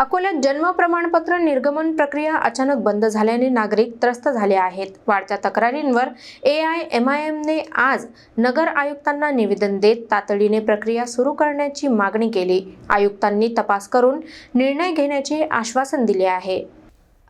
अकोल्यात जन्म प्रमाणपत्र निर्गमन प्रक्रिया अचानक बंद झाल्याने नागरिक त्रस्त झाले आहेत. वाढत्या तक्रारींवर ए आय एम आय एमने आज नगर आयुक्तांना निवेदन देत तातडीने प्रक्रिया सुरू करण्याची मागणी केली. आयुक्तांनी तपास करून निर्णय घेण्याचे आश्वासन दिले आहे.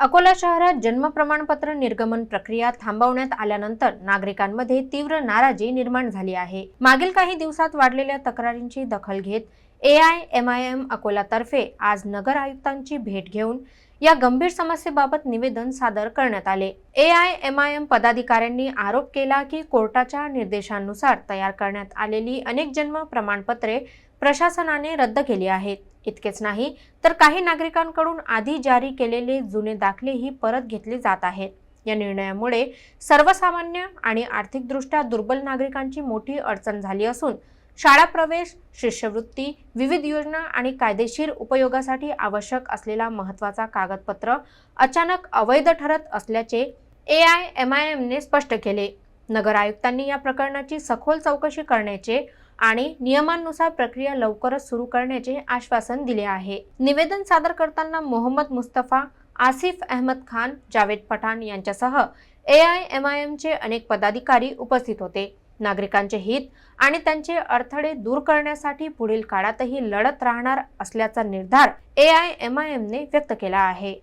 अकोला शहरात जन्म प्रमाणपत्र निर्गमन प्रक्रिया थांबवण्यात आल्यानंतर नागरिकांमध्ये तीव्र नाराजी निर्माण झाली आहे. मागील काही दिवसात वाढलेल्या तक्रारींची दखल घेत A I M I M अकोलातर्फे आज नगर आयुक्तांची भेट घेऊन या गंभीर समस्येबाबत निवेदन सादर करण्यात आले. A I M I M पदाधिकाऱ्यांनी आरोप केला की कोर्टाच्या निर्देशानुसार तयार करण्यात आलेली अनेक जन्म प्रमाणपत्रे प्रशासनाने रद्द केली आहेत. इतकेच नाही तर काही नागरिकांकडून आधी जारी केलेले जुने दाखलेही परत घेतले जात आहेत. या निर्णयामुळे सर्वसामान्य आणि आर्थिकदृष्ट्या दुर्बल नागरिकांची मोठी अडचण झाली असून शाळा प्रवेश शिष्यवृत्ती विविध योजना आणि कायदेशीर उपयोगासाठी आवश्यक असलेला महत्त्वाचा कागदपत्र अचानक अवैध ठरत असल्याचे ए आय एम आय एमने स्पष्ट केले. नगर आयुक्तांनी या प्रकरणाची सखोल चौकशी करण्याचे आणि नियमांनुसार प्रक्रिया लवकरच सुरू करण्याचे आश्वासन दिले आहे. निवेदन सादर करताना मोहम्मद मुस्तफा आसिफ अहमद खान जावेद पठाण यांच्यासह ए आय एम आय एमचे अनेक पदाधिकारी उपस्थित होते. नागरिकांचे हित आणि त्यांचे अडथळे दूर करण्यासाठी पुढील काळातही लढत राहणार असल्याचा निर्धार ए आय एम आय एमने व्यक्त केला आहे.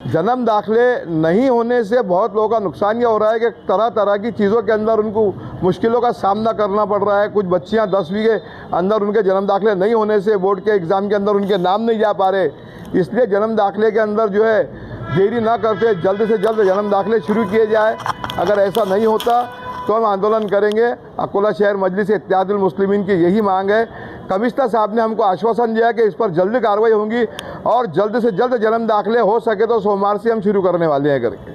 जन्म दाखले नहीं होने से बहुत लोगों का नुकसान ये हो रहा है कि तरह तरह की चीज़ों के अंदर उनको मुश्किलों का सामना करना पड़ रहा है। कुछ बच्चियां दसवीं के अंदर उनके जन्म दाखले नहीं होने से बोर्ड के एग्ज़ाम के अंदर उनके नाम नहीं जा पा रहे। इसलिए जन्म दाखले के अंदर जो है देरी ना करते जल्द से जल्द जन्म दाखले शुरू किए जाए। अगर ऐसा नहीं होता तो हम आंदोलन करेंगे। अकोला शहर मजलिस इत्यादुल मुस्लिमीन की यही मांग है। कमिश्नर साहब ने हमको आश्वासन दिया कि इस पर जल्द कार्रवाई होगी और जल्द से जल्द जन्म दाखिले हो सके तो सोमवार से हम शुरू करने वाले हैं करके।